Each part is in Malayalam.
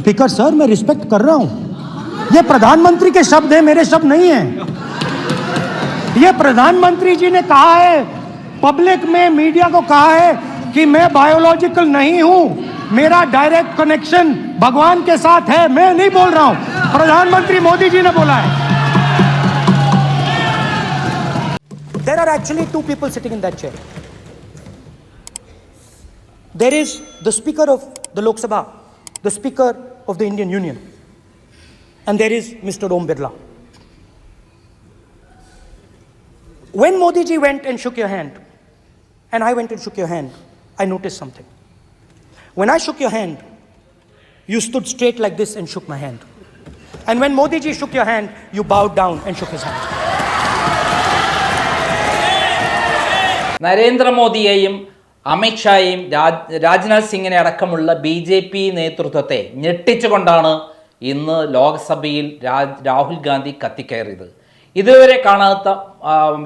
स्पीकर सर मैं रिस्पेक्ट कर रहा हूँ। ये प्रधानमंत्री के शब्द है मेरे शब्द नहीं है। ये प्रधानमंत्री जी ने कहा है पब्लिक में मीडिया को कहा है कि मैं बायोलॉजिकल नहीं हूँ मेरा डायरेक्ट कनेक्शन भगवान के साथ है मैं नहीं बोल रहा हूँ। प्रधानमंत्री मोदी जी ने बोला है। Are actually two people sitting in that chair. There is the Speaker of the Lok Sabha, the Speaker of the Indian Union, and there is Mr. Om Birla. When Modi ji went and shook your hand, and I went and shook your hand, I noticed something. When I shook your hand, you stood straight like this and shook my hand. And when Modi ji shook your hand, you bowed down and shook his hand. നരേന്ദ്രമോദിയെയും അമിത്ഷായെയും രാജ് രാജ്നാഥ് സിംഗിനെ അടക്കമുള്ള ബി ജെ പി നേതൃത്വത്തെ ഞെട്ടിച്ചുകൊണ്ടാണ് ഇന്ന് ലോക്സഭയിൽ രാജ് രാഹുൽ ഗാന്ധി കത്തിക്കയറിയത്. ഇതുവരെ കാണാത്ത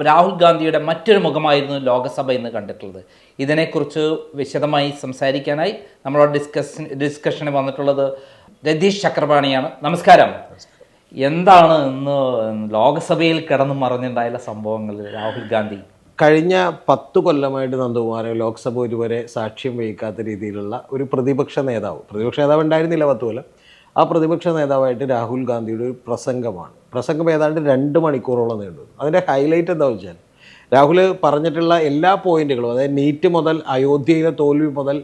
രാഹുൽ ഗാന്ധിയുടെ മറ്റൊരു മുഖമായിരുന്നു ലോക്സഭ ഇന്ന് കണ്ടിട്ടുള്ളത്. ഇതിനെക്കുറിച്ച് വിശദമായി സംസാരിക്കാനായി നമ്മളോട് ഡിസ്കഷൻ ഡിസ്കഷന് വന്നിട്ടുള്ളത് രതീഷ് ചക്രപാണിയാണ്. നമസ്കാരം. എന്താണ് ഇന്ന് ലോക്സഭയിൽ കിടന്നു മറിഞ്ഞുണ്ടായുള്ള സംഭവങ്ങൾ രാഹുൽ ഗാന്ധി? കഴിഞ്ഞ പത്തു കൊല്ലമായിട്ട് നന്ദകുമാരൻ ലോക്സഭ ഒരുവരെ സാക്ഷ്യം വഹിക്കാത്ത രീതിയിലുള്ള ഒരു പ്രതിപക്ഷ നേതാവ് പ്രതിപക്ഷ നേതാവ് ഉണ്ടായിരുന്നില്ല പത്ത് കൊല്ലം. ആ പ്രതിപക്ഷ നേതാവായിട്ട് രാഹുൽ ഗാന്ധിയുടെ ഒരു പ്രസംഗമാണ്. പ്രസംഗം ഏതാണ്ട് രണ്ട് മണിക്കൂറോളം നീണ്ടു. അതിന്റെ ഹൈലൈറ്റ് എന്താ വെച്ചാൽ രാഹുൽ പറഞ്ഞിട്ടുള്ള എല്ലാ പോയിന്റുകളും അതായത് നീറ്റ് മുതൽ അയോധ്യയിലെ തോൽവി മുതൽ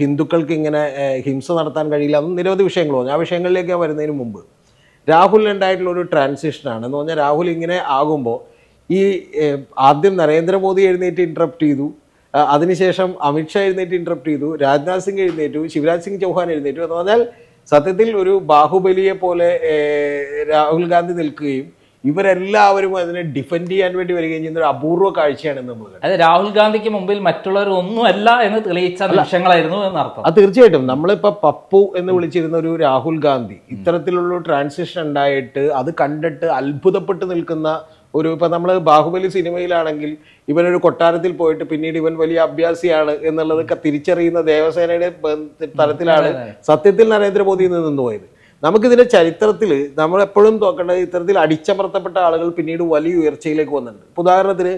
ഹിന്ദുക്കൾക്ക് ഇങ്ങനെ ഹിംസ നടത്താൻ കഴിയില്ല എന്ന് നിരവധി വിഷയങ്ങൾ പറഞ്ഞു ആ വിഷയങ്ങളിലേക്ക് വരുന്നതിന് മുമ്പ് രാഹുലിനുണ്ടായിട്ടുള്ള ഒരു ട്രാൻസിഷനാണ് എന്ന് പറഞ്ഞാൽ രാഹുൽ ഇങ്ങനെ ആകുമ്പോൾ ഈ ആദ്യം നരേന്ദ്രമോദി എഴുന്നേറ്റ് ഇൻട്രപ്റ്റ് ചെയ്തു. അതിനുശേഷം അമിത്ഷാ എഴുന്നേറ്റ് ഇൻട്രപ്റ്റ് ചെയ്തു. രാജ്നാഥ് സിംഗ് എഴുന്നേറ്റു. ശിവരാജ് സിംഗ് ചൗഹാൻ എഴുന്നേറ്റു. എന്ന് പറഞ്ഞാൽ സത്യത്തിൽ ഒരു ബാഹുബലിയെ പോലെ രാഹുൽ ഗാന്ധി നിൽക്കുകയും ഇവരെല്ലാവരും അതിനെ ഡിഫെൻഡ് ചെയ്യാൻ വേണ്ടി വരികയും ചെയ്യുന്ന ഒരു അപൂർവ കാഴ്ചയാണ് നമ്മൾ അതായത് അത് രാഹുൽ ഗാന്ധിക്ക് മുമ്പിൽ മറ്റുള്ളവർ ഒന്നുമല്ല എന്ന് തെളിയിച്ച ലക്ഷ്യങ്ങളായിരുന്നു എന്നർത്ഥം അത് തീർച്ചയായിട്ടും. നമ്മളിപ്പോ പപ്പു എന്ന് വിളിച്ചിരുന്ന ഒരു രാഹുൽ ഗാന്ധി ഇത്തരത്തിലുള്ള ട്രാൻസിഷൻ ഉണ്ടായിട്ട് അത് കണ്ടിട്ട് അത്ഭുതപ്പെട്ട് നിൽക്കുന്ന ഒരു ഇപ്പം നമ്മൾ ബാഹുബലി സിനിമയിലാണെങ്കിൽ ഇവനൊരു കൊട്ടാരത്തിൽ പോയിട്ട് പിന്നീട് ഇവൻ വലിയ അഭ്യാസിയാണ് എന്നുള്ളത് തിരിച്ചറിയുന്ന ദേവസേനയുടെ തരത്തിലാണ് തലത്തിലാണ് സത്യത്തിൽ നരേന്ദ്രമോദി നിന്ന് നിന്നുപോയത് നമുക്കിതിന്റെ ചരിത്രത്തിൽ നമ്മൾ എപ്പോഴും നോക്കേണ്ടത് ഇത്തരത്തിൽ അടിച്ചമർത്തപ്പെട്ട ആളുകൾ പിന്നീട് വലിയ ഉയർച്ചയിലേക്ക് വന്നിട്ടുണ്ട്. ഉദാഹരണത്തിന്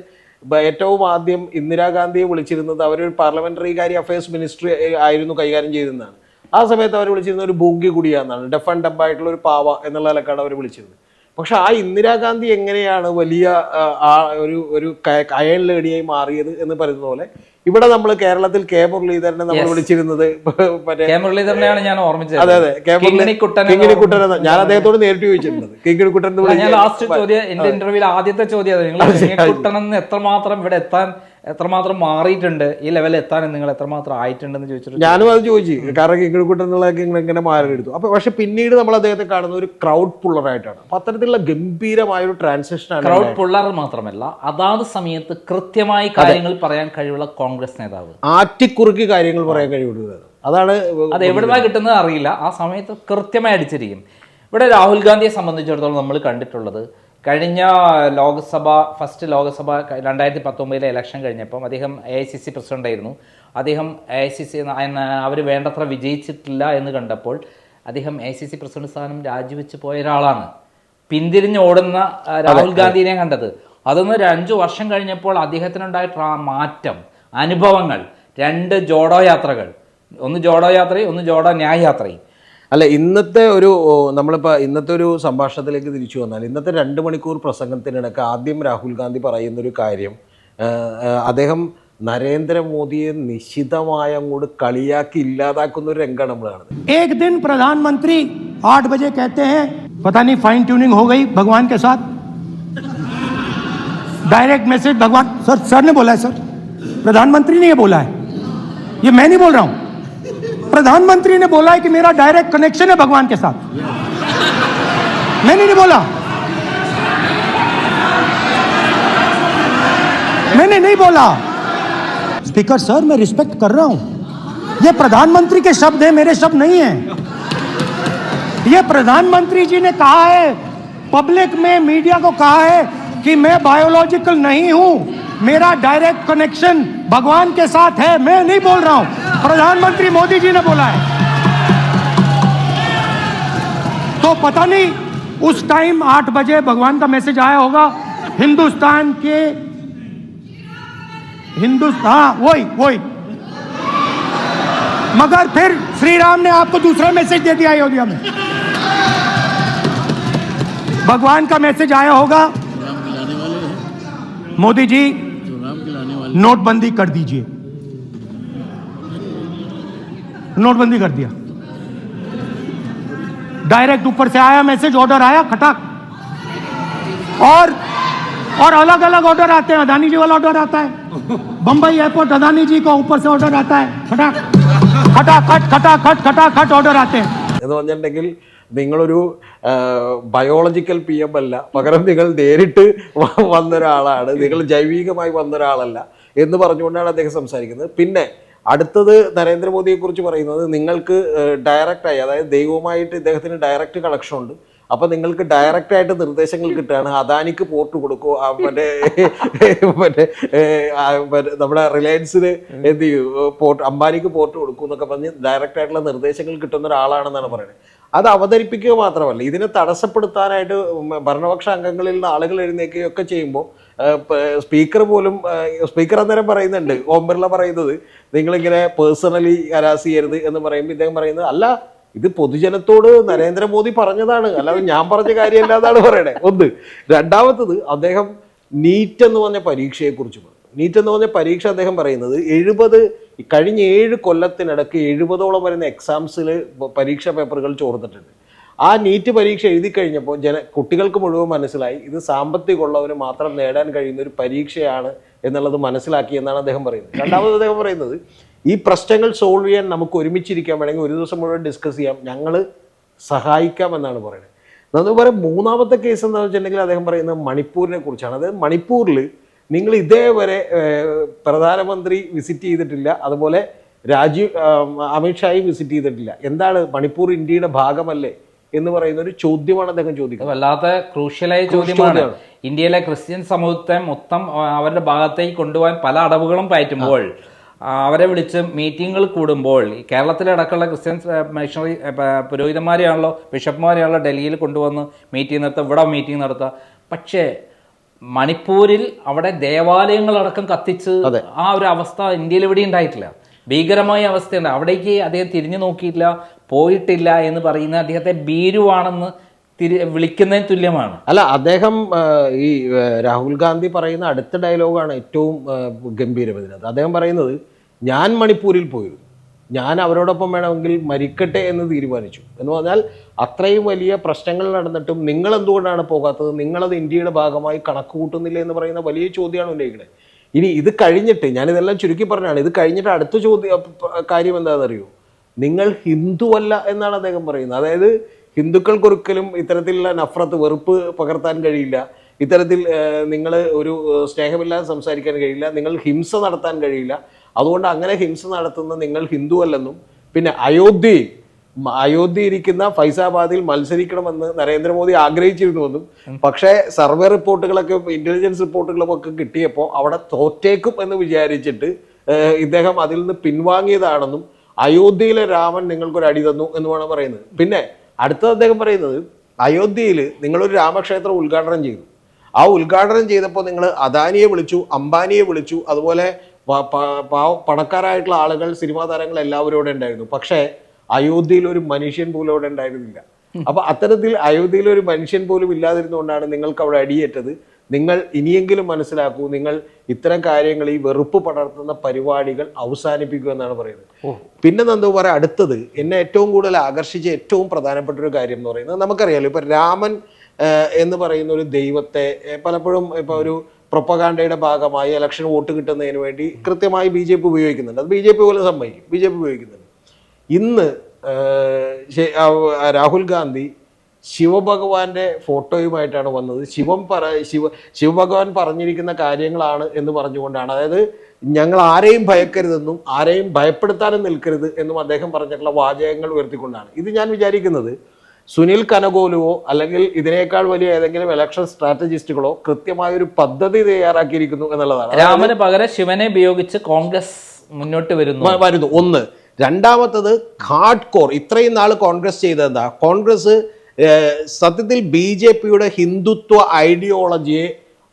ഏറ്റവും ആദ്യം ഇന്ദിരാഗാന്ധിയെ വിളിച്ചിരുന്നത് അവരൊരു പാർലമെന്ററി കാര്യ അഫയേഴ്സ് മിനിസ്ട്രി ആയിരുന്നു കൈകാര്യം ചെയ്തിരുന്നതാണ് ആ സമയത്ത് അവർ വിളിച്ചിരുന്ന ഒരു ഭൂങ്കി കുടിയാന്നാണ് ഡെഫ് ആൻഡ് ഡബ് ആയിട്ടുള്ള ഒരു പാവ എന്നുള്ള നിലക്കാണ് അവർ വിളിച്ചിരുന്നത്. പക്ഷെ ആ ഇന്ദിരാഗാന്ധി എങ്ങനെയാണ് വലിയ ആ, ഒരു ഒരു അയൺ ലേഡിയായി മാറിയത് എന്ന് പറയുന്ന പോലെ ഇവിടെ നമ്മൾ കേരളത്തിൽ കെ മുരളീധരനെ നമ്മൾ വിളിച്ചിരുന്നത് മുരളീധരനെയാണ് ഞാൻ ഓർമ്മിച്ചത്. അതെ അതെ. കിങ്ങിണിക്കുട്ടൻ ഞാൻ അദ്ദേഹത്തോട് നേരിട്ട് ചോദിച്ചിട്ടുണ്ട്. കിങ്ങിണിക്കുട്ടൻ ലാസ്റ്റ് ചോദ്യം എന്റെ ഇന്റർവ്യൂവിൽ ആദ്യത്തെ ചോദ്യം നിങ്ങൾ എത്രമാത്രം ഇവിടെ എത്താൻ എത്രമാത്രം മാറിയിട്ടുണ്ട്? ഈ ലെവലിൽ എത്താൻ നിങ്ങൾ എത്രമാത്രം ആയിട്ടുണ്ടെന്ന് ചോദിച്ചിട്ട് ഞാനും അത് ചോദിച്ചു. കാരണം കിങ്ങിണിക്കുട്ടൻ എന്നുള്ളതൊക്കെ ഇങ്ങനെ ഇങ്ങനെ മാറിയെടുത്തു അപ്പൊ പക്ഷെ പിന്നീട് നമ്മൾ അദ്ദേഹത്തെ കാണുന്ന ഒരു ക്രൗഡ് പുള്ളറായിട്ടാണ് അപ്പൊ അത്തരത്തിലുള്ള ഗംഭീരമായ ഒരു ട്രാൻസിഷൻ ആണ് ക്രൗഡ് പുള്ളർ മാത്രമല്ല അതാത് സമയത്ത് കൃത്യമായി കാര്യങ്ങൾ പറയാൻ കഴിവുള്ള കോൺഗ്രസ് നേതാവ്. ആറ്റിക്കുറുക്കി കാര്യങ്ങൾ പറയാൻ കഴിവുള്ളത്. അതാണ് അത് എവിടെ കിട്ടുന്നത് അറിയില്ല. ആ സമയത്ത് കൃത്യമായി അടിച്ചിരിക്കും. ഇവിടെ രാഹുൽ ഗാന്ധിയെ സംബന്ധിച്ചിടത്തോളം നമ്മൾ കണ്ടിട്ടുള്ളത് കഴിഞ്ഞ ലോക്സഭ ഫസ്റ്റ് ലോക്സഭ രണ്ടായിരത്തി പത്തൊമ്പതിലെ ഇലക്ഷൻ കഴിഞ്ഞപ്പം അദ്ദേഹം A I C C president ആയിരുന്നു. അദ്ദേഹം എ ഐ സി സി അവർ വേണ്ടത്ര വിജയിച്ചിട്ടില്ല എന്ന് കണ്ടപ്പോൾ അദ്ദേഹം A I C C president സ്ഥാനം രാജിവെച്ച് പോയ ഒരാളാണ്. പിന്തിരിഞ്ഞ് ഓടുന്ന രാഹുൽ ഗാന്ധിനെ കണ്ടത്. അതൊന്ന് ഒരു അഞ്ചു വർഷം കഴിഞ്ഞപ്പോൾ അദ്ദേഹത്തിനുണ്ടായിട്ടുള്ള മാറ്റം അനുഭവങ്ങൾ രണ്ട് ജോഡോ യാത്രകൾ. ഒന്ന് ജോഡോ യാത്രയും ഒന്ന് ജോഡോ ന്യായ യാത്രയും. അല്ല ഇന്നത്തെ ഒരു ഓ, നമ്മളിപ്പോ ഇന്നത്തെ ഒരു സംഭാഷണത്തിലേക്ക് തിരിച്ചു വന്നാൽ ഇന്നത്തെ രണ്ട് മണിക്കൂർ പ്രസംഗത്തിനിടക്ക് ആദ്യം രാഹുൽ ഗാന്ധി പറയുന്ന ഒരു കാര്യം ആ, ആ, അദ്ദേഹം നരേന്ദ്രമോദിയെ നിശിതമായി അങ്ങോട്ട് കളിയാക്കി ഇല്ലാതാക്കുന്ന ഒരു രംഗമാണ് നമ്മൾ കാണുന്നത് एक दिन प्रधानमंत्री आठ बजे कहते हैं पता नहीं फाइन ट्यूनिंग हो गई भगवान के साथ डायरेक्ट मैसेज भगवान सर सर ने बोला है सर प्रधानमंत्री ने ये बोला है ये मैं नहीं बोल रहा हूं प्रधानमंत्री ने बोला है कि मेरा डायरेक्ट कनेक्शन है भगवान के साथ। मैंने नहीं बोला। मैंने नहीं बोला। स्पीकर सर मैं रिस्पेक्ट कर रहा हूँ। ये प्रधानमंत्री के शब्द हैं, मेरे शब्द नहीं हैं। ये प्रधानमंत्री जी ने कहा है पब्लिक में मीडिया को कहा है कि मैं बायोलॉजिकल नहीं हूँ। मेरा डायरेक्ट कनेक्शन भगवान के साथ है मैं नहीं बोल रहा हूँ। प्रधानमंत्री मोदी जी ने बोला है। तो पता नहीं उस टाइम आठ बजे भगवान का मैसेज आया होगा हिंदुस्तान के हिंदुस्तान हाँ, वही वही। मगर फिर श्री राम ने आपको दूसरा मैसेज दे दिया अयोध्या में। भगवान का मैसेज आया होगा मोदी जी, नोटबंदी कर दीजिए। नोटबंदी कर दिया। डायरेक्ट ऊपर से आया मैसेज, ऑर्डर आया, खटाक। और और अलग अलग ऑर्डर आते हैं, अदानी जी वाला ऑर्डर आता है। बंबई एयरपोर्ट, अदानी जी का ऊपर से ऑर्डर आता है, खटाक। खटाखट खटाखट खटाखट ऑर्डर आते हैं। നിങ്ങളൊരു ബയോളജിക്കൽ പി എം അല്ല. പകരം നിങ്ങൾ നേരിട്ട് വന്നൊരാളാണ്. നിങ്ങൾ ജൈവികമായി വന്ന ഒരാളല്ല എന്ന് പറഞ്ഞുകൊണ്ടാണ് അദ്ദേഹം സംസാരിക്കുന്നത്. പിന്നെ അടുത്തത് നരേന്ദ്രമോദിയെക്കുറിച്ച് പറയുന്നത് നിങ്ങൾക്ക് ഡയറക്റ്റായി അതായത് ദൈവവുമായിട്ട് ഇദ്ദേഹത്തിന് ഡയറക്റ്റ് കണക്ഷൻ ഉണ്ട്. അപ്പൊ നിങ്ങൾക്ക് ഡയറക്റ്റ് ആയിട്ട് നിർദ്ദേശങ്ങൾ കിട്ടുകയാണ്. അദാനിക്ക് പോർട്ട് കൊടുക്കോ. മറ്റേ മറ്റേ നമ്മുടെ റിലയൻസിന് എന്ത് ചെയ്യൂ? പോർട്ട് അംബാനിക്ക് പോർട്ട് കൊടുക്കൂ എന്നൊക്കെ പറഞ്ഞ് ഡയറക്റ്റ് ആയിട്ടുള്ള നിർദ്ദേശങ്ങൾ കിട്ടുന്ന ഒരാളാണെന്നാണ് പറയുന്നത്. അത് അവതരിപ്പിക്കുക മാത്രമല്ല ഇതിനെ തടസ്സപ്പെടുത്താനായിട്ട് ഭരണപക്ഷ അംഗങ്ങളിൽ നിന്ന് ആളുകൾ എഴുന്നേക്കുകയൊക്കെ ചെയ്യുമ്പോൾ സ്പീക്കർ പോലും സ്പീക്കർ അന്നേരം പറയുന്നുണ്ട് ഓം ബിർള പറയുന്നത് നിങ്ങളിങ്ങനെ പേഴ്സണലി ഹരാസ് ചെയ്യരുത് എന്ന് പറയുമ്പോൾ ഇദ്ദേഹം പറയുന്നത് അല്ല ഇത് പൊതുജനത്തോട് നരേന്ദ്രമോദി പറഞ്ഞതാണ്. അല്ലാതെ ഞാൻ പറഞ്ഞ കാര്യമല്ല എന്നാണ് പറയണേ. ഒന്ന്. രണ്ടാമത്തത് അദ്ദേഹം നീറ്റ് എന്ന് പറഞ്ഞ പരീക്ഷയെക്കുറിച്ച് പറഞ്ഞു. നീറ്റ് എന്ന് പറഞ്ഞ പരീക്ഷ അദ്ദേഹം പറയുന്നത് എഴുപത് കഴിഞ്ഞ ഏഴ് കൊല്ലത്തിനിടയ്ക്ക് എഴുപതോളം വരുന്ന എക്സാംസിൽ പരീക്ഷാ പേപ്പറുകൾ ചോർന്നിട്ടുണ്ട്. ആ നീറ്റ് പരീക്ഷ എഴുതി കഴിഞ്ഞപ്പോൾ ജന കുട്ടികൾക്ക് മുഴുവൻ മനസ്സിലായി. ഇത് സാമ്പത്തികമുള്ളവന് മാത്രം നേടാൻ കഴിയുന്ന ഒരു പരീക്ഷയാണ് എന്നുള്ളത് മനസ്സിലാക്കി എന്നാണ് അദ്ദേഹം പറയുന്നത്. രണ്ടാമത് അദ്ദേഹം പറയുന്നത് ഈ പ്രശ്നങ്ങൾ സോൾവ് ചെയ്യാൻ നമുക്ക് ഒരുമിച്ചിരിക്കാൻ വേണമെങ്കിൽ ഒരു ദിവസം മുഴുവൻ ഡിസ്കസ് ചെയ്യാം. ഞങ്ങൾ സഹായിക്കാം എന്നാണ് പറയുന്നത്. പറയാം മൂന്നാമത്തെ കേസ് എന്താണെന്ന് വെച്ചിട്ടുണ്ടെങ്കിൽ അദ്ദേഹം പറയുന്നത് മണിപ്പൂരിനെ കുറിച്ചാണ്. അതായത് മണിപ്പൂരിൽ നിങ്ങൾ ഇതേവരെ പ്രധാനമന്ത്രി വിസിറ്റ് ചെയ്തിട്ടില്ല. അതുപോലെ രാജീവ് അമിത്ഷായും വിസിറ്റ് ചെയ്തിട്ടില്ല. എന്താണ് മണിപ്പൂർ ഇന്ത്യയുടെ ഭാഗമല്ലേ എന്ന് പറയുന്ന ഒരു ചോദ്യമാണ് അദ്ദേഹം ചോദിക്കുന്നത്. വല്ലാത്ത ക്രൂഷ്യലായ ചോദ്യമാണ്. ഇന്ത്യയിലെ ക്രിസ്ത്യൻ സമൂഹത്തെ മൊത്തം അവരുടെ ഭാഗത്തേക്ക് കൊണ്ടുപോകാൻ പല അടവുകളും പയറ്റുമ്പോൾ അവരെ വിളിച്ച് മീറ്റിങ്ങുകൾ കൂടുമ്പോൾ ഈ കേരളത്തിലടക്കമുള്ള ക്രിസ്ത്യൻ മിഷണറി പുരോഹിതന്മാരെയാണല്ലോ ബിഷപ്പ്മാരെയാണല്ലോ ഡൽഹിയിൽ കൊണ്ടുവന്ന് മീറ്റിംഗ് നടത്തുക ഇവിടെ മീറ്റിംഗ് നടത്തുക. പക്ഷേ മണിപ്പൂരിൽ അവിടെ ദേവാലയങ്ങളടക്കം കത്തിച്ച് ആ ഒരു അവസ്ഥ ഇന്ത്യയിൽ എവിടെ ഉണ്ടായിട്ടില്ല. ഭീകരമായ അവസ്ഥയുണ്ട്. അവിടേക്ക് അദ്ദേഹം തിരിഞ്ഞു നോക്കിയിട്ടില്ല പോയിട്ടില്ല എന്ന് പറയുന്ന അദ്ദേഹത്തെ ഭീരുവാണെന്ന് തിരി വിളിക്കുന്നതിന് തുല്യമാണ്. അല്ല അദ്ദേഹം ഈ രാഹുൽ ഗാന്ധി പറയുന്ന അടുത്ത ഡയലോഗാണ് ഏറ്റവും ഗംഭീരം ഇതിനകത്ത് അദ്ദേഹം പറയുന്നത് ഞാൻ മണിപ്പൂരിൽ പോയിരുന്നു. ഞാൻ അവരോടൊപ്പം വേണമെങ്കിൽ മരിക്കട്ടെ എന്ന് തീരുമാനിച്ചു. എന്ന് പറഞ്ഞാൽ അത്രയും വലിയ പ്രശ്നങ്ങൾ നടന്നിട്ടും നിങ്ങൾ എന്തുകൊണ്ടാണ് പോകാത്തത്? നിങ്ങളത് ഇന്ത്യയുടെ ഭാഗമായി കണക്ക് കൂട്ടുന്നില്ല എന്ന് പറയുന്ന വലിയ ചോദ്യമാണ് ഉന്നയിക്കുന്നത്. ഇനി ഇത് കഴിഞ്ഞിട്ട് ഞാനിതെല്ലാം ചുരുക്കി പറഞ്ഞാണ് ഇത് കഴിഞ്ഞിട്ട് അടുത്ത ചോദ്യം കാര്യം എന്താണെന്നറിയോ നിങ്ങൾ ഹിന്ദുവല്ല എന്നാണ് അദ്ദേഹം പറയുന്നത്. അതായത് ഹിന്ദുക്കൾക്കൊരിക്കലും ഇത്തരത്തിലുള്ള നഫ്രത്ത് വെറുപ്പ് പകർത്താൻ കഴിയില്ല. ഇത്തരത്തിൽ നിങ്ങൾ ഒരു സ്നേഹമില്ലാതെ സംസാരിക്കാൻ കഴിയില്ല. നിങ്ങൾ ഹിംസ നടത്താൻ കഴിയില്ല. അതുകൊണ്ട് അങ്ങനെ ഹിംസ നടത്തുന്ന നിങ്ങൾ ഹിന്ദു അല്ലെന്നും പിന്നെ അയോധ്യയിൽ ഇരിക്കുന്ന ഫൈസാബാദിൽ മത്സരിക്കണമെന്ന് നരേന്ദ്രമോദി ആഗ്രഹിച്ചിരുന്നുവെന്നും പക്ഷേ സർവേ റിപ്പോർട്ടുകളൊക്കെ ഇന്റലിജൻസ് റിപ്പോർട്ടുകളും ഒക്കെ കിട്ടിയപ്പോൾ അവിടെ തോറ്റേക്കും എന്ന് വിചാരിച്ചിട്ട് ഇദ്ദേഹം അതിൽ നിന്ന് പിൻവാങ്ങിയതാണെന്നും അയോധ്യയിലെ രാമൻ നിങ്ങൾക്കൊരു അടി തന്നു എന്നുമാണ് പറയുന്നത്. പിന്നെ അടുത്തത് അദ്ദേഹം പറയുന്നത് അയോധ്യയിൽ നിങ്ങളൊരു രാമക്ഷേത്രം ഉദ്ഘാടനം ചെയ്തു. ആ ഉദ്ഘാടനം ചെയ്തപ്പോൾ നിങ്ങൾ അദാനിയെ വിളിച്ചു അംബാനിയെ വിളിച്ചു അതുപോലെ പണക്കാരായിട്ടുള്ള ആളുകൾ സിനിമാ താരങ്ങൾ എല്ലാവരും ഇവിടെ ഉണ്ടായിരുന്നു. പക്ഷേ അയോധ്യയിൽ ഒരു മനുഷ്യൻ പോലും അവിടെ ഉണ്ടായിരുന്നില്ല. അപ്പൊ അത്തരത്തിൽ അയോധ്യയിൽ ഒരു മനുഷ്യൻ പോലും ഇല്ലാതിരുന്നുകൊണ്ടാണ് നിങ്ങൾക്ക് അവിടെ അടിയേറ്റത്. നിങ്ങൾ ഇനിയെങ്കിലും മനസ്സിലാക്കൂ നിങ്ങൾ ഇത്തരം കാര്യങ്ങൾ ഈ വെറുപ്പ് പടർത്തുന്ന പരിപാടികൾ അവസാനിപ്പിക്കുക എന്നാണ് പറയുന്നത്. പിന്നെ നന്ദു പറയാം അടുത്തത് എന്നെ ഏറ്റവും കൂടുതൽ ആകർഷിച്ച ഏറ്റവും പ്രധാനപ്പെട്ട ഒരു കാര്യം എന്ന് പറയുന്നത് നമുക്കറിയാലോ ഇപ്പൊ രാമൻ എന്ന് പറയുന്ന ഒരു ദൈവത്തെ പലപ്പോഴും ഇപ്പൊ ഒരു പ്രൊപ്പകാണ്ടയുടെ ഭാഗമായി ഇലക്ഷൻ വോട്ട് കിട്ടുന്നതിന് വേണ്ടി കൃത്യമായി ബി ജെ പി ഉപയോഗിക്കുന്നുണ്ട്. അത് ബി ജെ പി പോലും സമ്മതിക്കും ബി ജെ പി ഉപയോഗിക്കുന്നുണ്ട്. ഇന്ന് രാഹുൽ ഗാന്ധി ശിവഭഗവാന്റെ ഫോട്ടോയുമായിട്ടാണ് വന്നത്. ശിവം പറ ശിവ ശിവഭഗവാൻ പറഞ്ഞിരിക്കുന്ന കാര്യങ്ങളാണ് എന്ന് പറഞ്ഞുകൊണ്ടാണ്. അതായത് ഞങ്ങൾ ആരെയും ഭയക്കരുതെന്നും ആരെയും ഭയപ്പെടുത്താനും നിൽക്കരുത് എന്നും അദ്ദേഹം പറഞ്ഞിട്ടുള്ള വാചകങ്ങൾ ഉയർത്തിക്കൊണ്ടാണ്. ഇത് ഞാൻ വിചാരിക്കുന്നത് സുനിൽ കനകോലുവോ അല്ലെങ്കിൽ ഇതിനേക്കാൾ വലിയ ഏതെങ്കിലും ഇലക്ഷൻ സ്ട്രാറ്റജിസ്റ്റുകളോ കൃത്യമായ ഒരു പദ്ധതി തയ്യാറാക്കിയിരിക്കുന്നു എന്നുള്ളതാണ്. രാമന് പകരം ശിവനെ ഉപയോഗിച്ച് കോൺഗ്രസ് മുന്നോട്ട് വരുന്നു. വരുന്നു. ഒന്ന്. രണ്ടാമത്തത് ഹാർഡ് കോർ ഇത്രയും നാൾ കോൺഗ്രസ് ചെയ്തെന്താ കോൺഗ്രസ് സത്യത്തിൽ ബി ജെ പിയുടെ ഹിന്ദുത്വ ഐഡിയോളജിയെ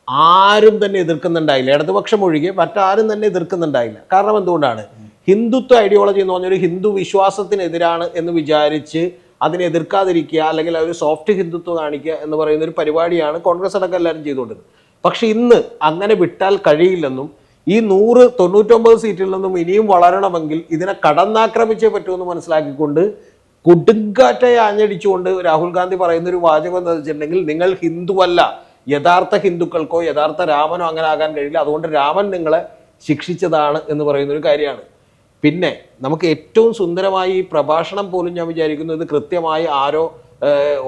ആരും തന്നെ എതിർക്കുന്നുണ്ടായില്ല. ഇടതുപക്ഷം ഒഴികെ മറ്റാരും തന്നെ എതിർക്കുന്നുണ്ടായില്ല. കാരണം എന്തുകൊണ്ടാണ്? ഹിന്ദുത്വ ഐഡിയോളജി എന്ന് പറഞ്ഞൊരു ഹിന്ദു വിശ്വാസത്തിനെതിരാണ് എന്ന് വിചാരിച്ച് അതിനെ എതിർക്കാതിരിക്കുക അല്ലെങ്കിൽ ഒരു സോഫ്റ്റ് ഹിന്ദുത്വം കാണിക്കുക എന്ന് പറയുന്ന ഒരു പരിപാടിയാണ് കോൺഗ്രസ് അടക്കം എല്ലാവരും ചെയ്തുകൊണ്ടിരുന്നത്. പക്ഷെ ഇന്ന് അങ്ങനെ വിട്ടാൽ കഴിയില്ലെന്നും ഈ നൂറ് തൊണ്ണൂറ്റൊമ്പത് സീറ്റിൽ നിന്നും ഇനിയും വളരണമെങ്കിൽ ഇതിനെ കടന്നാക്രമിച്ചേ പറ്റുമെന്ന് മനസ്സിലാക്കിക്കൊണ്ട് കൊടുങ്കാറ്റെ ആഞ്ഞടിച്ചുകൊണ്ട് രാഹുൽ ഗാന്ധി പറയുന്ന ഒരു വാചകം എന്ന് വെച്ചിട്ടുണ്ടെങ്കിൽ നിങ്ങൾ ഹിന്ദുവല്ല യഥാർത്ഥ ഹിന്ദുക്കൾക്കോ യഥാർത്ഥ രാമനോ അങ്ങനെ ആകാൻ കഴിയില്ല. അതുകൊണ്ട് രാമൻ നിങ്ങളെ ശിക്ഷിച്ചതാണ് എന്ന് പറയുന്ന ഒരു കാര്യമാണ്. പിന്നെ നമുക്ക് ഏറ്റവും സുന്ദരമായി ഈ പ്രഭാഷണം പോലും ഞാൻ വിചാരിക്കുന്നു ഇത് കൃത്യമായി ആരോ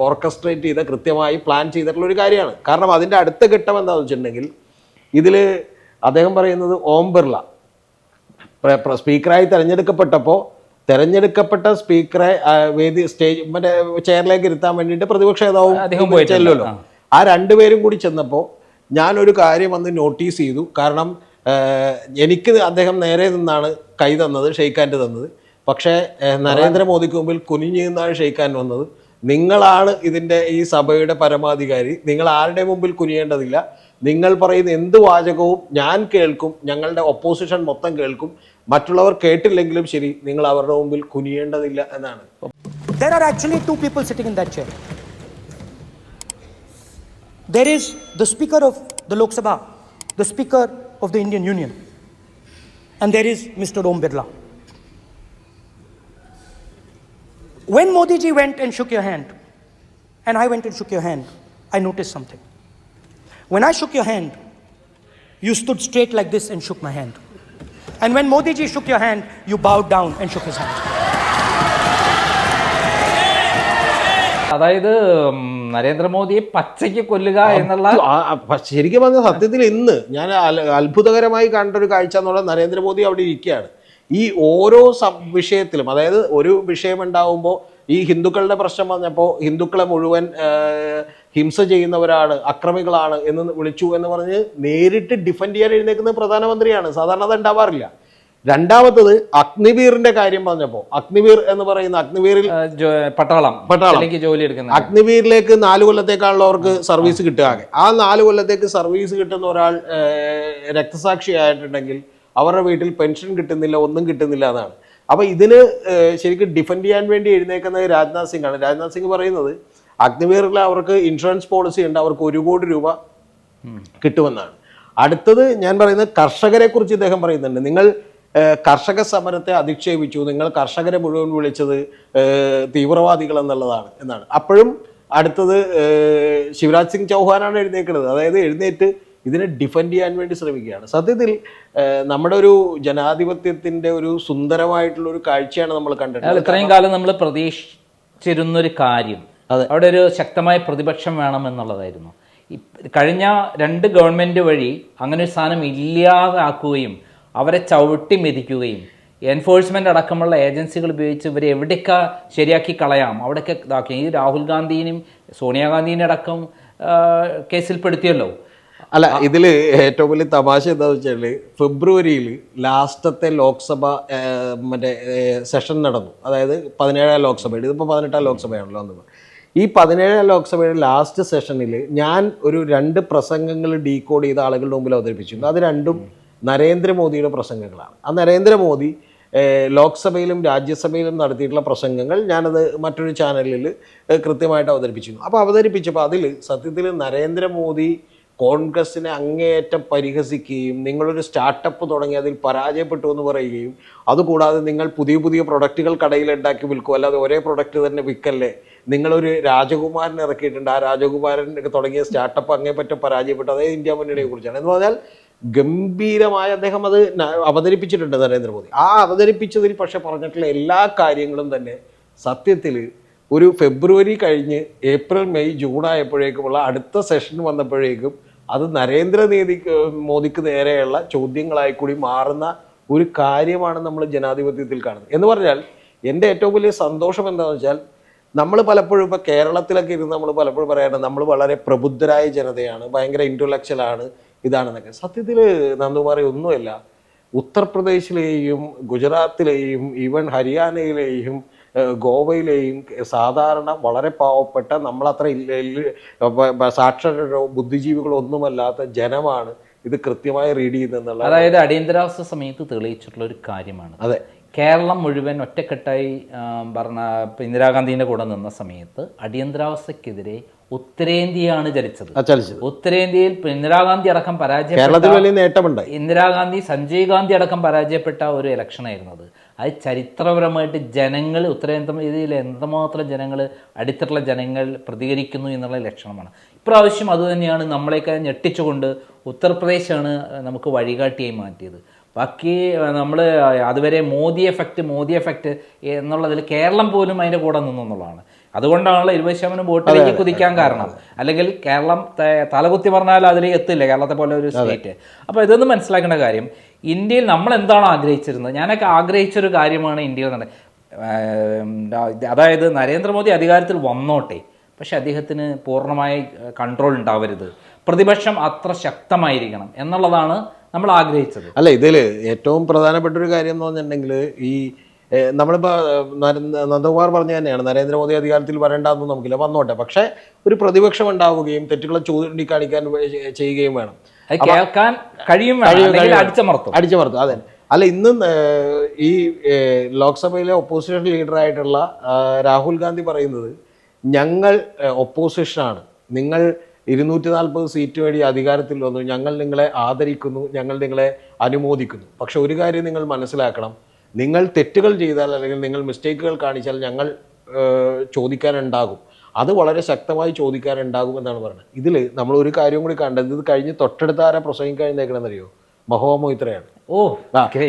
ഓർക്കസ്ട്രേറ്റ് ചെയ്ത കൃത്യമായി പ്ലാൻ ചെയ്തിട്ടുള്ള ഒരു കാര്യമാണ്. കാരണം അതിന്റെ അടുത്ത ഘട്ടം എന്താണെന്ന് വെച്ചിട്ടുണ്ടെങ്കിൽ ഇതിൽ അദ്ദേഹം പറയുന്നത് ഓം ബിർള. സ്പീക്കറായി തെരഞ്ഞെടുക്കപ്പെട്ടപ്പോൾ തെരഞ്ഞെടുക്കപ്പെട്ട സ്പീക്കറെ വേദി സ്റ്റേജ് മറ്റേ ചെയറിലേക്ക് ഇരുത്താൻ വേണ്ടിയിട്ട് പ്രതിപക്ഷ നേതാവും. ചെല്ലുമല്ലോ. ആ. രണ്ടുപേരും കൂടി ചെന്നപ്പോൾ ഞാനൊരു കാര്യം വന്ന് നോട്ടീസ് ചെയ്തു. കാരണം എനിക്ക് അദ്ദേഹം നേരെ നിന്നാണ് കൈ തന്നത് ഷെയ്ഖാന്റെ തന്നത്. പക്ഷേ നരേന്ദ്രമോദിക്ക് മുമ്പിൽ കുനിഞ്ഞു നിന്നാണ് ഷെയ്ഖാൻ വന്നത്. നിങ്ങളാണ് ഇതിന്റെ ഈ സഭയുടെ പരമാധികാരി. നിങ്ങൾ ആരുടെ മുമ്പിൽ കുനിയേണ്ടതില്ല. നിങ്ങൾ പറയുന്ന എന്ത് വാചകവും ഞാൻ കേൾക്കും. ഞങ്ങളുടെ ഒപ്പോസിഷൻ മൊത്തം കേൾക്കും. മറ്റുള്ളവർ കേട്ടില്ലെങ്കിലും ശരി നിങ്ങൾ അവരുടെ മുമ്പിൽ കുനിയേണ്ടതില്ല എന്നാണ് There are actually two people sitting in that chair. There is the Speaker of the Lok Sabha, the Speaker of the Indian Union, and there is Mr. Om Birla. When Modi ji went and shook your hand, and I went and shook your hand, I noticed something. When I shook your hand, you stood straight like this and shook my hand. And when Modi ji shook your hand, you bowed down and shook his hand. അതായത് നരേന്ദ്രമോദിയെ പച്ചയ്ക്ക് കൊല്ലുക എന്നുള്ള ശരിക്കും പറഞ്ഞ സത്യത്തിൽ ഇന്ന് ഞാൻ അത്ഭുതകരമായി കണ്ട ഒരു കാഴ്ച എന്നുള്ള നരേന്ദ്രമോദി അവിടെ ഇരിക്കുകയാണ് ഈ ഓരോ സബ് വിഷയത്തിലും അതായത് ഒരു വിഷയം ഉണ്ടാവുമ്പോൾ ഈ ഹിന്ദുക്കളുടെ പ്രശ്നം വന്നപ്പോൾ ഹിന്ദുക്കളെ മുഴുവൻ ഹിംസ ചെയ്യുന്നവരാണ് അക്രമികളാണ് എന്ന് വിളിച്ചു എന്ന് പറഞ്ഞ് നേരിട്ട് ഡിഫെൻഡ് ചെയ്യാൻ എഴുന്നേക്കുന്നത് പ്രധാനമന്ത്രിയാണ്. സാധാരണ അത് ഉണ്ടാവാറില്ല. രണ്ടാമത്തത് അഗ്നിവീറിന്റെ കാര്യം പറഞ്ഞപ്പോ അഗ്നിവീർ എന്ന് പറയുന്ന അഗ്നിവീറിൽ പട്ടാളം. പട്ടാളം. ജോലി എടുക്കുന്ന അഗ്നിവീറിലേക്ക് നാല് കൊല്ലത്തേക്കാളുള്ളവർക്ക് സർവീസ് കിട്ടുക ആ നാല് കൊല്ലത്തേക്ക് സർവീസ് കിട്ടുന്ന ഒരാൾ രക്തസാക്ഷി ആയിട്ടുണ്ടെങ്കിൽ അവരുടെ വീട്ടിൽ പെൻഷൻ കിട്ടുന്നില്ല ഒന്നും കിട്ടുന്നില്ല എന്നാണ്. അപ്പൊ ഇതിന് ശരിക്കും ഡിഫെൻഡ് ചെയ്യാൻ വേണ്ടി എഴുന്നേക്കുന്നത് രാജ്നാഥ് സിംഗ് ആണ് രാജ്നാഥ് സിംഗ് പറയുന്നത് അഗ്നിവീറിൽ അവർക്ക് ഇൻഷുറൻസ് പോളിസി ഉണ്ട്. അവർക്ക് ഒരു കോടി രൂപ കിട്ടുമെന്നാണ്. അടുത്തത് ഞാൻ പറയുന്നത് കർഷകരെ കുറിച്ച് ഇദ്ദേഹം പറയുന്നുണ്ട്. നിങ്ങൾ കർഷക സമരത്തെ അധിക്ഷേപിച്ചു. നിങ്ങൾ കർഷകരെ മുഴുവൻ വിളിച്ചത് തീവ്രവാദികൾ എന്നുള്ളതാണ് എന്നാണ്. അപ്പോഴും അടുത്തത് ശിവരാജ് സിംഗ് ചൗഹാനാണ് എഴുന്നേക്കുന്നത് അതായത് എഴുന്നേറ്റ് ഇതിനെ ഡിഫെൻഡ് ചെയ്യാൻ വേണ്ടി ശ്രമിക്കുകയാണ്. സത്യത്തിൽ നമ്മുടെ ഒരു ജനാധിപത്യത്തിന്റെ ഒരു സുന്ദരമായിട്ടുള്ള ഒരു കാഴ്ചയാണ് നമ്മൾ കണ്ടത് ഇത്രയും കാലം നമ്മൾ പ്രതീക്ഷിച്ചിരുന്നൊരു കാര്യം. അവിടെ ഒരു ശക്തമായ പ്രതിപക്ഷം വേണം എന്നുള്ളതായിരുന്നു കഴിഞ്ഞ രണ്ട് ഗവൺമെന്റ് വഴി അങ്ങനെ ഒരു സാധനം ഇല്ലാതാക്കുകയും അവരെ ചവിട്ടി മെതിക്കുകയും എൻഫോഴ്സ്മെന്റ് അടക്കമുള്ള ഏജൻസികൾ ഉപയോഗിച്ച് ഇവരെ എവിടെയൊക്കെ ശരിയാക്കി കളയാം അവിടെയൊക്കെ ഇതാക്കി. ഈ രാഹുൽ ഗാന്ധിനെയും സോണിയാഗാന്ധിനെ അടക്കം കേസിൽ കേസിൽപ്പെടുത്തിയല്ലോ. അല്ല ഇതിൽ ഏറ്റവും വലിയ തമാശ എന്താണെന്ന് വെച്ചാൽ ഫെബ്രുവരിയിൽ ലാസ്റ്റത്തെ ലോക്സഭ മറ്റേ സെഷൻ നടന്നു. അതായത് പതിനേഴാം ലോക്സഭയുടെ ഇതിപ്പോൾ പതിനെട്ടാം ലോക്സഭയാണല്ലോ അന്ന്. ഈ പതിനേഴാം ലോക്സഭയുടെ ലാസ്റ്റ് സെഷനിൽ ഞാൻ ഒരു രണ്ട് പ്രസംഗങ്ങൾ ഡീകോഡ് ചെയ്ത ആളുകളുടെ മുമ്പിൽ അവതരിപ്പിച്ചു അത് രണ്ടും നരേന്ദ്രമോദിയുടെ പ്രസംഗങ്ങളാണ്. ആ നരേന്ദ്രമോദി ലോക്സഭയിലും രാജ്യസഭയിലും നടത്തിയിട്ടുള്ള പ്രസംഗങ്ങൾ ഞാനത് മറ്റൊരു ചാനലിൽ കൃത്യമായിട്ട് അവതരിപ്പിച്ചിരുന്നു. അപ്പോൾ അവതരിപ്പിച്ചപ്പോൾ അതിൽ സത്യത്തിൽ നരേന്ദ്രമോദി കോൺഗ്രസിനെ അങ്ങേയറ്റം പരിഹസിക്കുകയും നിങ്ങളൊരു സ്റ്റാർട്ടപ്പ് തുടങ്ങി അതിൽ പരാജയപ്പെട്ടു എന്ന് പറയുകയും അതുകൂടാതെ നിങ്ങൾ പുതിയ പുതിയ പ്രൊഡക്റ്റുകൾ കടയിൽ ഉണ്ടാക്കി വിൽക്കും അല്ലാതെ ഒരേ പ്രൊഡക്റ്റ് തന്നെ വിൽക്കല്ലേ? നിങ്ങളൊരു രാജകുമാരൻ ഇറക്കിയിട്ടുണ്ട്. ആ രാജകുമാരൻ തുടങ്ങിയ സ്റ്റാർട്ടപ്പ് അങ്ങേ പറ്റും പരാജയപ്പെട്ടു. അതായത് ഇന്ത്യ മുന്നണിയെ കുറിച്ചാണ്. എന്ന് പറഞ്ഞാൽ ഗംഭീരമായി അദ്ദേഹം അത് അവതരിപ്പിച്ചിട്ടുണ്ട് നരേന്ദ്രമോദി. ആ അവതരിപ്പിച്ചതിൽ പക്ഷെ പറഞ്ഞിട്ടുള്ള എല്ലാ കാര്യങ്ങളും തന്നെ സത്യത്തിൽ ഒരു ഫെബ്രുവരി കഴിഞ്ഞ് ഏപ്രിൽ മെയ് ജൂൺ ആയപ്പോഴേക്കുമുള്ള അടുത്ത സെഷൻ വന്നപ്പോഴേക്കും അത് നരേന്ദ്രമോദിക്ക് മോദിക്ക് നേരെയുള്ള ചോദ്യങ്ങളായി കൂടി മാറുന്ന ഒരു കാര്യമാണ് നമ്മൾ ജനാധിപത്യത്തിൽ കാണുന്നത്. എന്ന് പറഞ്ഞാൽ എന്റെ ഏറ്റവും വലിയ സന്തോഷം എന്താണെന്ന് വെച്ചാൽ നമ്മൾ പലപ്പോഴും ഇപ്പോൾ കേരളത്തിലൊക്കെ ഇരുന്ന് നമ്മൾ പലപ്പോഴും പറയാറുണ്ട് നമ്മൾ വളരെ പ്രബുദ്ധരായ ജനതയാണ് ഭയങ്കര ഇന്റലക്ച്വൽ ആണ് ഇതാണെന്നൊക്കെ. സത്യത്തിൽ നന്ദകുമാറി ഒന്നുമല്ല ഉത്തർപ്രദേശിലെയും ഗുജറാത്തിലെയും ഈവൻ ഹരിയാനയിലെയും ഗോവയിലെയും സാധാരണ വളരെ പാവപ്പെട്ട നമ്മളത്ര സാക്ഷരരോ ബുദ്ധിജീവികളോ ഒന്നുമല്ലാത്ത ജനമാണ് ഇത് കൃത്യമായി റീഡ് ചെയ്യുന്നതെന്നുള്ള അതായത് അടിയന്തരാവസ്ഥ സമയത്ത് തെളിയിച്ചിട്ടുള്ള ഒരു കാര്യമാണ്. അതെ. കേരളം മുഴുവൻ ഒറ്റക്കെട്ടായി ഭരണ ഇന്ദിരാഗാന്ധിന്റെ കൂടെ നിന്ന സമയത്ത് അടിയന്തരാവസ്ഥക്കെതിരെ ഉത്തരേന്ത്യയാണ് ചലിച്ചത്. ഉത്തരേന്ത്യയിൽ ഇന്ദിരാഗാന്ധി അടക്കം പരാജയപ്പെട്ട ഇന്ദിരാഗാന്ധി സഞ്ജയ് ഗാന്ധി അടക്കം പരാജയപ്പെട്ട ഒരു ഇലക്ഷൻ ആയിരുന്നു അത് അത് ചരിത്രപരമായിട്ട് ജനങ്ങൾ ഉത്തരേന്ത്യയിൽ എന്തുമാത്രം ജനങ്ങൾ അടുത്തുള്ള ജനങ്ങൾ പ്രതികരിക്കുന്നു എന്നുള്ള ലക്ഷണമാണ്. ഇപ്രാവശ്യം അതുതന്നെയാണ് നമ്മളെയൊക്കെ ഞെട്ടിച്ചുകൊണ്ട് ഉത്തർപ്രദേശാണ് നമുക്ക് വഴികാട്ടിയായി മാറ്റിയത്. ബാക്കി നമ്മൾ അതുവരെ മോദി എഫക്റ്റ് മോദി എഫക്റ്റ് എന്നുള്ളതിൽ കേരളം പോലും അതിന്റെ കൂടെ നിന്നു എന്നുള്ളതാണ്. അതുകൊണ്ടാണല്ലോ ഇരുപത് ശതമാനം വോട്ടിലേക്ക് കുതിക്കാൻ കാരണം. അല്ലെങ്കിൽ കേരളം തലകുത്തി പറഞ്ഞാൽ അതിലേക്ക് എത്തില്ല കേരളത്തെ പോലെ ഒരു സ്റ്റേറ്റ് അപ്പോൾ ഇതൊന്ന് മനസ്സിലാക്കേണ്ട കാര്യം ഇന്ത്യയിൽ നമ്മൾ എന്താണ് ആഗ്രഹിച്ചിരുന്നത്? ഞാനൊക്കെ ആഗ്രഹിച്ചൊരു കാര്യമാണ് ഇന്ത്യയിൽ നട അതായത് നരേന്ദ്രമോദി അധികാരത്തിൽ വന്നോട്ടെ. പക്ഷെ അദ്ദേഹത്തിന് പൂർണമായി കൺട്രോൾ ഉണ്ടാവരുത്. പ്രതിപക്ഷം അത്ര ശക്തമായിരിക്കണം എന്നുള്ളതാണ് നമ്മൾ ആഗ്രഹിച്ചത് അല്ല ഇതിൽ ഏറ്റവും പ്രധാനപ്പെട്ട ഒരു കാര്യം എന്ന് പറഞ്ഞിട്ടുണ്ടെങ്കിൽ ഈ നമ്മളിപ്പോൾ നന്ദകുമാർ പറഞ്ഞ തന്നെയാണ് നരേന്ദ്രമോദി അധികാരത്തിൽ വരേണ്ടതെന്ന് നമുക്കില്ല വന്നോട്ടെ. പക്ഷേ ഒരു പ്രതിപക്ഷം ഉണ്ടാവുകയും തെറ്റുകളെ ചൂണ്ടിക്കാണിക്കാൻ ചെയ്യുകയും വേണം. കേൾക്കാൻ കഴിയും അടിച്ചമർത്തും. അടിച്ചമർത്തും അതെ. അല്ല ഇന്ന് ഈ ലോക്സഭയിലെ ഒപ്പോസിഷൻ ലീഡറായിട്ടുള്ള രാഹുൽ ഗാന്ധി പറയുന്നത് ഞങ്ങൾ ഒപ്പോസിഷനാണ് നിങ്ങൾ ഇരുന്നൂറ്റി നാൽപ്പത് സീറ്റ് വഴി അധികാരത്തിൽ വന്നു. ഞങ്ങൾ നിങ്ങളെ ആദരിക്കുന്നു ഞങ്ങൾ നിങ്ങളെ അനുമോദിക്കുന്നു. പക്ഷെ ഒരു കാര്യം നിങ്ങൾ മനസ്സിലാക്കണം. നിങ്ങൾ തെറ്റുകൾ ചെയ്താൽ അല്ലെങ്കിൽ നിങ്ങൾ മിസ്റ്റേക്കുകൾ കാണിച്ചാൽ ഞങ്ങൾ ചോദിക്കാനുണ്ടാകും. അത് വളരെ ശക്തമായി ചോദിക്കാനുണ്ടാകും എന്നാണ് പറയുന്നത്. ഇതിൽ നമ്മൾ ഒരു കാര്യം കൂടി കണ്ടത്. ഇത് കഴിഞ്ഞ് തൊട്ടടുത്ത ആരെ പ്രസംഗിക്കഴിഞ്ഞേക്കണമെന്നറിയോ മഹോമോ ഇത്രയാണ് ഓ.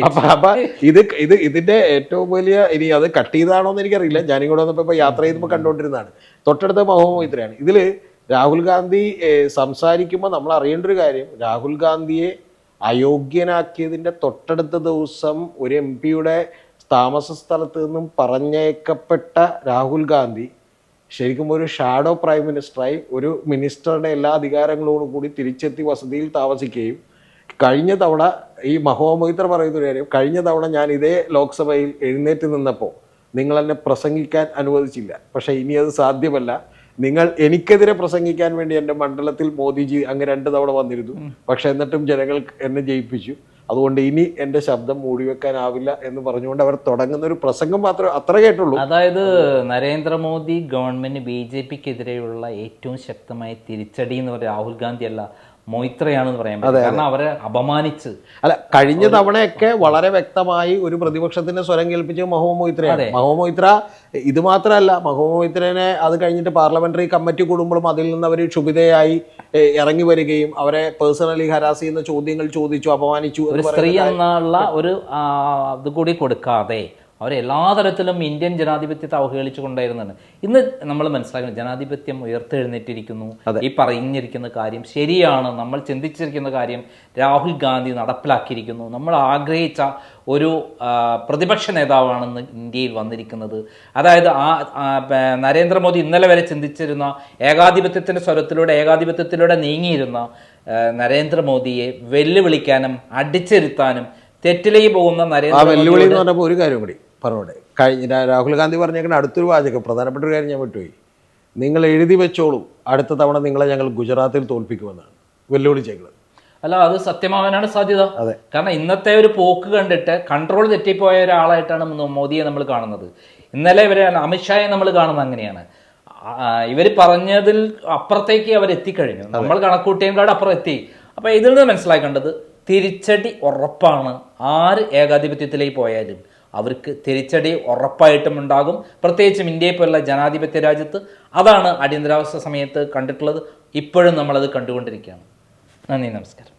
അപ്പൊ അപ്പൊ ഇത് ഇത് ഇതിന്റെ ഏറ്റവും വലിയ ഇനി അത് കട്ട് ചെയ്താണോ എന്ന് എനിക്കറിയില്ല. ഞാനിങ്ങോട്ട് വന്നപ്പോ യാത്ര ചെയ്തപ്പോൾ കണ്ടുകൊണ്ടിരുന്നതാണ് തൊട്ടടുത്ത മഹോമോ ഇത്രയാണ് ഇതിൽ രാഹുൽ ഗാന്ധി സംസാരിക്കുമ്പോൾ നമ്മൾ അറിയേണ്ട ഒരു കാര്യം രാഹുൽ ഗാന്ധിയെ അയോഗ്യനാക്കിയതിന്റെ തൊട്ടടുത്ത ദിവസം ഒരു എം പിയുടെ താമസ സ്ഥലത്ത് നിന്നും പറഞ്ഞേക്കപ്പെട്ട രാഹുൽ ഗാന്ധി ശരിക്കും ഒരു ഷാഡോ പ്രൈം മിനിസ്റ്ററായി ഒരു മിനിസ്റ്ററുടെ എല്ലാ അധികാരങ്ങളോടും കൂടി തിരിച്ചെത്തി വസതിയിൽ താമസിക്കുകയും കഴിഞ്ഞ തവണ ഈ മഹോമൈത്ര പറയുന്ന ഒരു കാര്യം കഴിഞ്ഞ തവണ ഞാൻ ഇതേ ലോക്സഭയിൽ എഴുന്നേറ്റ് നിന്നപ്പോൾ നിങ്ങൾ എന്നെ പ്രസംഗിക്കാൻ അനുവദിച്ചില്ല. പക്ഷേ ഇനി അത് സാധ്യമല്ല. നിങ്ങൾ എനിക്കെതിരെ പ്രസംഗിക്കാൻ വേണ്ടി എന്റെ മണ്ഡലത്തിൽ മോദിജി അങ്ങ് രണ്ട് തവണ വന്നിരുന്നു. പക്ഷെ എന്നിട്ടും ജനങ്ങൾ എന്നെ ജയിപ്പിച്ചു. അതുകൊണ്ട് ഇനി എന്റെ ശബ്ദം മൂടിവെക്കാനാവില്ല എന്ന് പറഞ്ഞുകൊണ്ട് അവർ തുടങ്ങുന്ന ഒരു പ്രസംഗം മാത്രമേ അത്ര കേട്ടുള്ളൂ. അതായത് നരേന്ദ്രമോദി ഗവൺമെന്റ് ബി ജെ പിക്കെതിരെയുള്ള ഏറ്റവും ശക്തമായ തിരിച്ചടി എന്ന് പറയുന്നത് രാഹുൽ ഗാന്ധി അല്ല മൊയ്ത്രയാണെന്ന് പറയാൻ പറ്റും. കാരണം അവരെ അപമാനിച്ച് അല്ല കഴിഞ്ഞ തവണയൊക്കെ വളരെ വ്യക്തമായി ഒരു പ്രതിപക്ഷത്തിന്റെ സ്വരം കേൾപ്പിച്ച് മഹോ മൊയ്ത്രയാണ്. മഹോ മൊയ്ത്ര ഇത് മാത്രമല്ല മഹോ മൊയ്ത്രനെ അത് കഴിഞ്ഞിട്ട് പാർലമെന്ററി കമ്മിറ്റി കൂടുമ്പോഴും അതിൽ നിന്ന് അവർ ക്ഷുഭിതയായി ഇറങ്ങി വരികയും അവരെ പേഴ്സണലി ഹരാസ് ചെയ്യുന്ന ചോദ്യങ്ങൾ ചോദിച്ചു അപമാനിച്ചു സ്ത്രീ എന്നുള്ള ഒരു ഇത് കൂടി കൊടുക്കാതെ അവരെ എല്ലാ തരത്തിലും ഇന്ത്യൻ ജനാധിപത്യത്തെ അവഹേളിച്ചു കൊണ്ടായിരുന്നാണ് ഇന്ന് നമ്മൾ മനസ്സിലാക്കുന്നത് ജനാധിപത്യം ഉയർത്തെഴുന്നേറ്റിരിക്കുന്നു. ഈ പറഞ്ഞിരിക്കുന്ന കാര്യം ശരിയാണ്. നമ്മൾ ചിന്തിച്ചിരിക്കുന്ന കാര്യം രാഹുൽ ഗാന്ധി നടപ്പിലാക്കിയിരിക്കുന്നു. നമ്മൾ ആഗ്രഹിച്ച ഒരു പ്രതിപക്ഷ നേതാവാണെന്ന് ഇന്ത്യയിൽ വന്നിരിക്കുന്നത്. അതായത് ആ നരേന്ദ്രമോദി ഇന്നലെ വരെ ചിന്തിച്ചിരുന്ന ഏകാധിപത്യത്തിന്റെ സ്വരത്തിലൂടെ ഏകാധിപത്യത്തിലൂടെ നീങ്ങിയിരുന്ന നരേന്ദ്രമോദിയെ വെല്ലുവിളിക്കാനും അടിച്ചിരുത്താനും തെറ്റിലേക്ക് പോകുന്ന നരേന്ദ്ര വെല്ലുവിളി എന്ന് പറഞ്ഞപ്പോൾ ഒരു കാര്യം കൂടി. പറഞ്ഞോട്ടെ. കഴിഞ്ഞ രാഹുൽ ഗാന്ധി പറഞ്ഞേക്കുന്ന അടുത്തൊരു വാചകം പ്രധാനപ്പെട്ട ഒരു കാര്യം ഞാൻ വിട്ടുപോയി. നിങ്ങൾ എഴുതി വെച്ചോളൂ അടുത്ത തവണ നിങ്ങളെ ഞങ്ങൾ ഗുജറാത്തിൽ തോൽപ്പിക്കുമെന്നാണ്. വെല്ലുവിളിച്ചേക്കുന്നത് അല്ല അത് സത്യമാവാനാണ് സാധ്യത. അതെ. കാരണം ഇന്നത്തെ ഒരു പോക്ക് കണ്ടിട്ട് കൺട്രോൾ തെറ്റിപ്പോയ ഒരാളായിട്ടാണ് മോദിയെ നമ്മൾ കാണുന്നത്. ഇന്നലെ ഇവരെ അമിത്ഷായെ നമ്മൾ കാണുന്നത് അങ്ങനെയാണ്. ഇവർ പറഞ്ഞതിൽ അപ്പുറത്തേക്ക് അവർ എത്തിക്കഴിഞ്ഞു. നമ്മൾ കണക്കൂട്ടിയതിന്റെ അപ്പുറം എത്തി. അപ്പോൾ ഇതിൽ നിന്ന് മനസ്സിലാക്കേണ്ടത് തിരിച്ചടി ഉറപ്പാണ്. ആര് ഏകാധിപത്യത്തിലേക്ക് പോയാലും. അവർക്ക് തിരിച്ചടി ഉറപ്പായിട്ടും ഉണ്ടാകും. പ്രത്യേകിച്ചും ഇന്ത്യയെ പോലുള്ള ജനാധിപത്യ രാജ്യത്ത് അതാണ് അടിയന്തരാവസ്ഥ സമയത്ത് കണ്ടിട്ടുള്ളത്. ഇപ്പോഴും നമ്മളത് കണ്ടുകൊണ്ടിരിക്കുകയാണ്. നന്ദി നമസ്കാരം.